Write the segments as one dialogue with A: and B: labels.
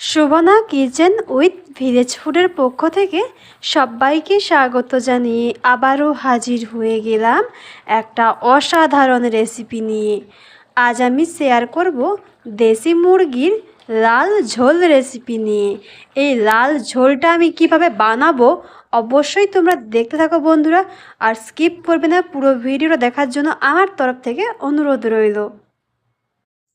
A: Shobhana kitchen with village ফুডের পক্ষ থেকে সবাইকে স্বাগত জানিয়ে আবারও হাজির হয়ে গেলাম একটা অসাধারণ রেসিপি নিয়ে। আজ আমি শেয়ার করব দেশি মুরগির লাল ঝোল রেসিপি নিয়ে। এই লাল ঝোলটা আমি কীভাবে বানাবো অবশ্যই তোমরা দেখতে থাকো বন্ধুরা, আর স্কিপ করবে না, পুরো ভিডিওটা দেখার জন্য আমার তরফ থেকে অনুরোধ রইল।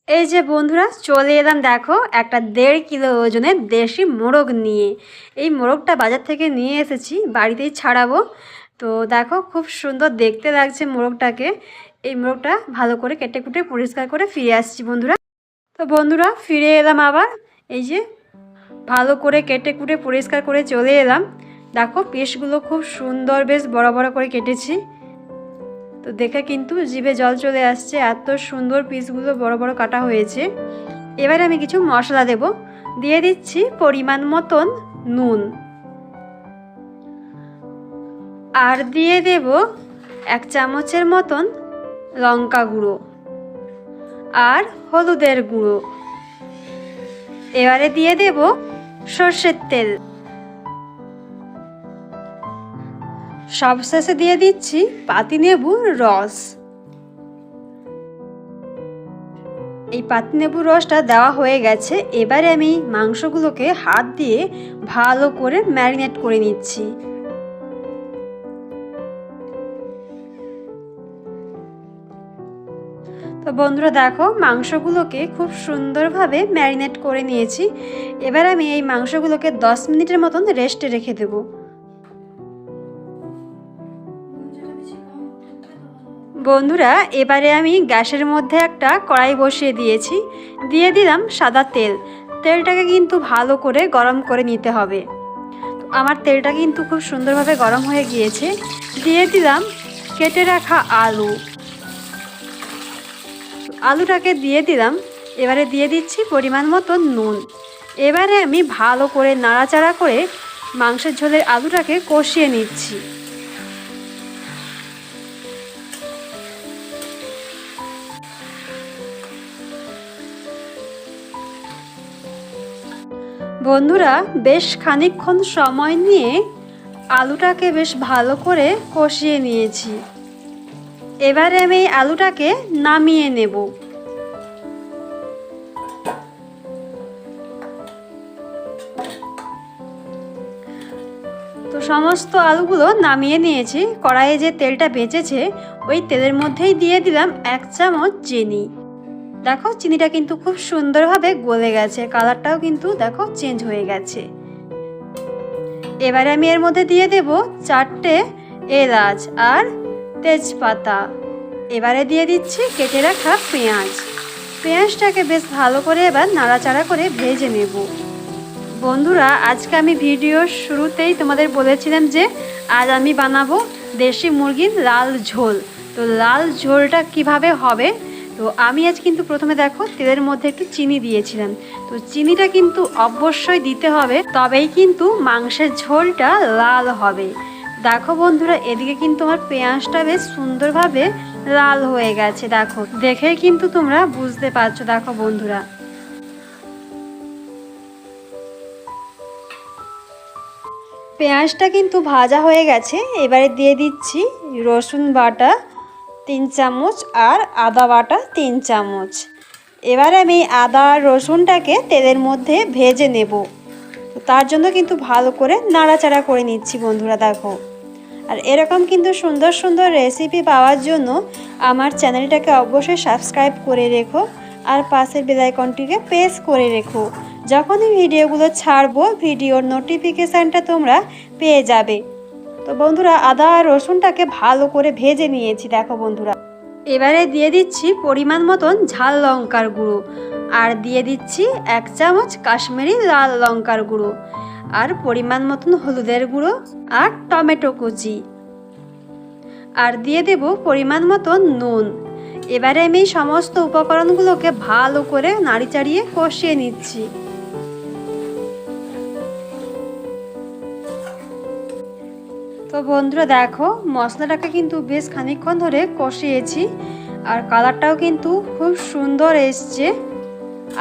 A: এই যে বন্ধুরা, চলে এলাম দেখো একটা দেড় কিলো ওজনের দেশি মোরগ নিয়ে। এই মোরগটা বাজার থেকে নিয়ে এসেছি, বাড়িতেই ছাড়াবো। তো দেখো খুব সুন্দর দেখতে লাগছে মোরগটাকে। এই মোরগটা ভালো করে কেটে কুটে পরিষ্কার করে ফিরে আসছি বন্ধুরা। তো বন্ধুরা, ফিরে এলাম আবার। এই যে ভালো করে কেটে কুটে পরিষ্কার করে চলে এলাম। দেখো পিসগুলো খুব সুন্দর বেশ বড় বড় করে কেটেছি। তো দেখে কিন্তু জিভে জল চলে আসছে, এত সুন্দর পিসগুলো বড় বড় কাটা হয়েছে। এবারে আমি কিছু মশলা দেব। দিয়ে দিচ্ছি পরিমাণ মতন নুন। আর দিয়ে দেব এক চামচের মতন লঙ্কা গুঁড়ো আর হলুদের গুঁড়ো। এবারে দিয়ে দেব সর্ষের তেল। সবশেষে দিয়ে দিচ্ছি পাতিনেবুর রস। এই পাতিনেবুর রসটা দেওয়া হয়ে গেছে। এবারে আমি মাংসগুলোকে হাত দিয়ে ভালো করে ম্যারিনেট করে নিচ্ছি। তো বন্ধুরা দেখো, মাংসগুলোকে খুব সুন্দরভাবে ম্যারিনেট করে নিয়েছি। এবার আমি এই মাংসগুলোকে দশ মিনিটের মতন রেস্টে রেখে দেবো। বন্ধুরা, এবারে আমি গ্যাসের মধ্যে একটা কড়াই বসিয়ে দিয়েছি। দিয়ে দিলাম সাদা তেল। তেলটাকে কিন্তু ভালো করে গরম করে নিতে হবে। আমার তেলটা কিন্তু খুব সুন্দরভাবে গরম হয়ে গিয়েছে। দিয়ে দিলাম কেটে রাখা আলু। আলুটাকে দিয়ে দিলাম। এবারে দিয়ে দিচ্ছি পরিমাণ মতো নুন। এবারে আমি ভালো করে নাড়াচাড়া করে মাংসের ঝোলের আলুটাকে কষিয়ে নিচ্ছি। বন্ধুরা, বেশ খানিকক্ষণ সময় নিয়ে আলুটাকে বেশ ভালো করে কষিয়ে নিয়েছি। এবারে আমি এই আলুটাকে নামিয়ে নেব। তো সমস্ত আলুগুলো নামিয়ে নিয়েছি। কড়াইয়ে যে তেলটা বেঁচেছে, ওই তেলের মধ্যেই দিয়ে দিলাম এক চামচ চিনি। দেখো, চিনিটা কিন্তু খুব সুন্দরভাবে গলে গেছে। কালারটাও কিন্তু দেখো চেঞ্জ হয়ে গেছে। এবারে আমি এর মধ্যে দিয়ে দেব চারটে এলাচ আর তেজপাতা। এবারে দিয়ে দিচ্ছি কেটে রাখা পেঁয়াজ। পেঁয়াজটাকে বেশ ভালো করে এবার নাড়াচাড়া করে ভেজে নেব। বন্ধুরা, আজকে আমি ভিডিওর শুরুতেই তোমাদের বলেছিলাম যে আজ আমি বানাবো দেশি মুরগির লাল ঝোল। তো লাল ঝোলটা কীভাবে হবে তো আমি আজ কিন্তু প্রথমে দেখো তেলের মধ্যে একটু চিনি দিয়েছিলাম। তো চিনিটা কিন্তু অবশ্যই দিতে হবে, তবেই কিন্তু মাংসের ঝোলটা লাল হবে। দেখো বন্ধুরা, এদিকে কিন্তু আমার পেঁয়াজটা বেশ সুন্দরভাবে লাল হয়ে গেছে, দেখো। দেখে কিন্তু তোমরা বুঝতে পারছ, দেখো বন্ধুরা। পেঁয়াজটা কিন্তু ভাজা হয়ে গেছে, এবারে দিয়ে দিচ্ছি রসুন বাটা। তিন চামচ আর আদা বাটা তিন চামচ। এবার আমি আদা আর রসুনটাকে তেলের মধ্যে ভেজে নেব। তার জন্য কিন্তু ভালো করে নাড়াচাড়া করে নিচ্ছি বন্ধুরা, দেখো। আর এরকম কিন্তু সুন্দর সুন্দর রেসিপি পাওয়ার জন্য আমার চ্যানেলটাকে অবশ্যই সাবস্ক্রাইব করে রেখো আর পাশের বেলাইকনটিকে প্রেস করে রেখো। যখনই ভিডিওগুলো ছাড়বো, ভিডিওর নোটিফিকেশানটা তোমরা পেয়ে যাবে। তো বন্ধুরা আদা আর রসুনটাকে ভালো করে ভেজে নিয়েছি, দেখো বন্ধুরা। এবারে দিয়ে দিচ্ছি পরিমাণ মতন ঝাল লঙ্কার গুঁড়ো, আর দিয়ে দিচ্ছি এক চামচ কাশ্মীরি লাল লঙ্কার গুঁড়ো, আর পরিমাণ মতন হলুদের গুঁড়ো আর টমেটো কুচি। আর দিয়ে দেব পরিমাণ মতন নুন। এবারে আমি সমস্ত উপকরণগুলোকে ভালো করে নাড়ি চাড়িয়ে কষিয়ে নিচ্ছি। তো বন্ধুরা দেখো, মশলাটাকে কিন্তু বেশ খানিকক্ষণ ধরে কষিয়েছি আর কালারটাও কিন্তু খুব সুন্দর এসছে।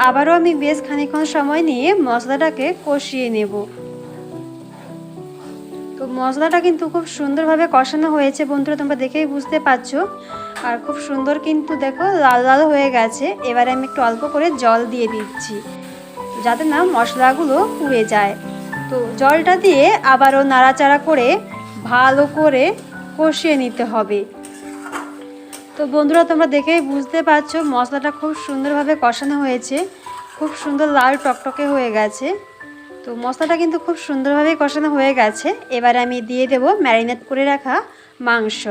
A: আবারও আমি বেশ খানিকক্ষণ সময় নিয়ে মশলাটাকে কষিয়ে নেব। তো মশলাটা কিন্তু খুব সুন্দরভাবে কষানো হয়েছে বন্ধুরা, তোমরা দেখেই বুঝতে পারছ। আর খুব সুন্দর কিন্তু দেখো, লাল লাল হয়ে গেছে। এবারে আমি একটু অল্প করে জল দিয়ে দিচ্ছি, যাতে না মশলাগুলো পুড়ে যায়। তো জলটা দিয়ে আবারও নাড়াচাড়া করে ভালো করে কষিয়ে নিতে হবে। তো বন্ধুরা, তোমরা দেখেই বুঝতে পারছ, মশলাটা খুব সুন্দরভাবে কষানো হয়েছে। খুব সুন্দর লাল টকটকে হয়ে গেছে। তো মশলাটা কিন্তু খুব সুন্দরভাবে কষানো হয়ে গেছে। এবার আমি দিয়ে দেব ম্যারিনেট করে রাখা মাংস।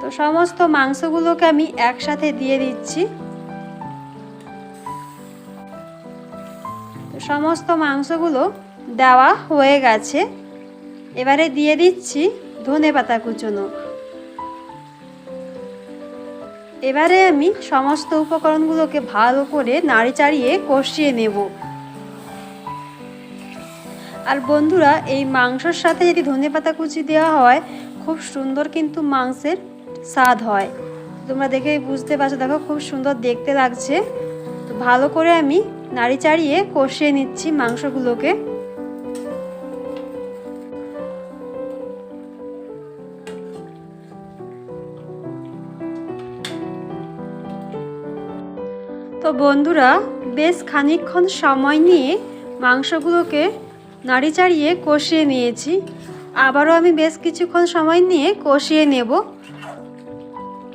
A: তো সমস্ত মাংসগুলোকে আমি একসাথে দিয়ে দিচ্ছি। সমস্ত মাংসগুলো দেওয়া হয়ে গেছে। এবারে দিয়ে দিচ্ছি ধনে পাতা কুচনো। এবারে আমি সমস্ত উপকরণগুলোকে ভালো করে নাড়ি চাড়িয়ে কষিয়ে নেব। আর বন্ধুরা, এই মাংসর সাথে যদি ধনে পাতা কুচি দেওয়া হয়, খুব সুন্দর কিন্তু মাংসের স্বাদ হয়। তোমরা দেখে বুঝতে পারছ, দেখো খুব সুন্দর দেখতে লাগছে। তো ভালো করে আমি নাড়ি চাড়িয়ে কষিয়ে নিচ্ছি মাংসগুলোকে। তো বন্ধুরা, বেশ খানিকক্ষণ সময় নিয়ে মাংসগুলোকে নাড়ি চাড়িয়ে কষিয়ে নিয়েছি। আবারও আমি বেশ কিছুক্ষণ সময় নিয়ে কষিয়ে নেব।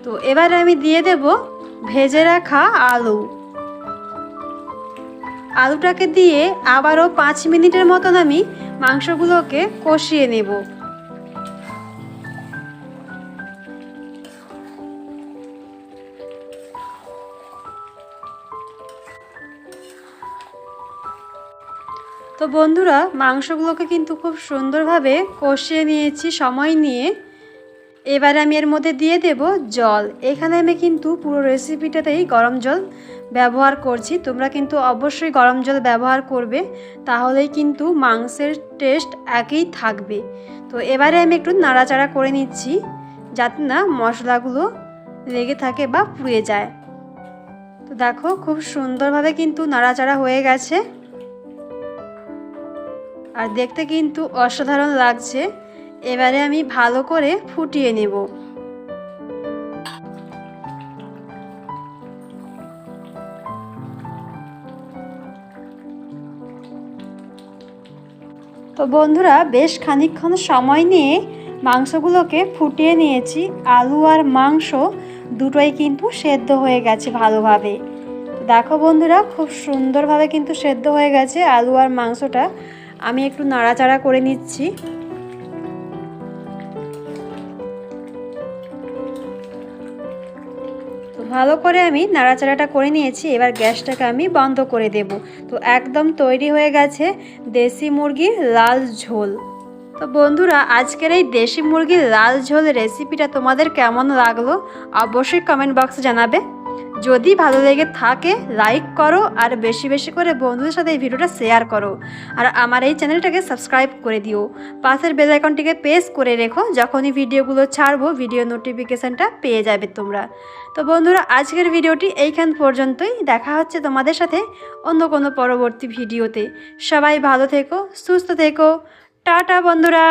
A: তো এবার আমি দিয়ে দেব ভেজে রাখা আলু। আলুটাকে দিয়ে আবারও পাঁচ মিনিটের মতন আমি মাংসগুলোকে কষিয়ে নেব। তো বন্ধুরা, মাংসগুলোকে কিন্তু খুব সুন্দরভাবে কষিয়ে নিয়েছি সময় নিয়ে। এবার আমি এর মধ্যে দিয়ে দেব জল। এখানে আমি কিন্তু পুরো রেসিপিটাতেই গরম জল ব্যবহার করছি। তোমরা কিন্তু অবশ্যই গরম জল ব্যবহার করবে, তাহলেই কিন্তু মাংসের টেস্ট একই থাকবে। তো এবারে আমি একটু নাড়াচাড়া করে নিচ্ছি, যাতে না মশলাগুলো লেগে থাকে বা পুড়ে যায়। তো দেখো, খুব সুন্দরভাবে কিন্তু নাড়াচাড়া হয়ে গেছে। আর দেখতে কিন্তু অসাধারণ লাগছে। এবারে আমি ভালো করে ফুটিয়ে নেব। তো বন্ধুরা, বেশ খানিকক্ষণ সময় নিয়ে মাংসগুলোকে ফুটিয়ে নিয়েছি। আলু আর মাংস দুটোই কিন্তু সেদ্ধ হয়ে গেছে ভালোভাবে। দেখো বন্ধুরা, খুব সুন্দরভাবে কিন্তু সেদ্ধ হয়ে গেছে আলু আর মাংসটা। আমি একটু নাড়াচাড়া করে নিচ্ছি। ভালো করে আমি নাড়াচাড়াটা করে নিয়েছি, এবার গ্যাসটাকে আমি বন্ধ করে দেব। তো একদম তৈরি হয়ে গেছে দেশি মুরগির লাল ঝোল। তো বন্ধুরা, আজকের এই দেশি মুরগির লাল ঝোল রেসিপিটা তোমাদের কেমন লাগল অবশ্যই কমেন্ট বক্সে জানাবে। যদি ভালো লেগে থাকে লাইক করো আর বেশি বেশি করে বন্ধুদের সাথে এই ভিডিওটা শেয়ার করো। আর আমার এই চ্যানেলটাকে সাবস্ক্রাইব করে দিও। পাশের বেল আইকনটিকে প্রেস করে রেখো, যখনই ভিডিওগুলো ছাড়বো ভিডিও নোটিফিকেশানটা পেয়ে যাবে তোমরা। তো বন্ধুরা, আজকের ভিডিওটি এইখান পর্যন্তই। দেখা হচ্ছে তোমাদের সাথে অন্য কোনো পরবর্তী ভিডিওতে। সবাই ভালো থেকো, সুস্থ থেকো। টাটা বন্ধুরা!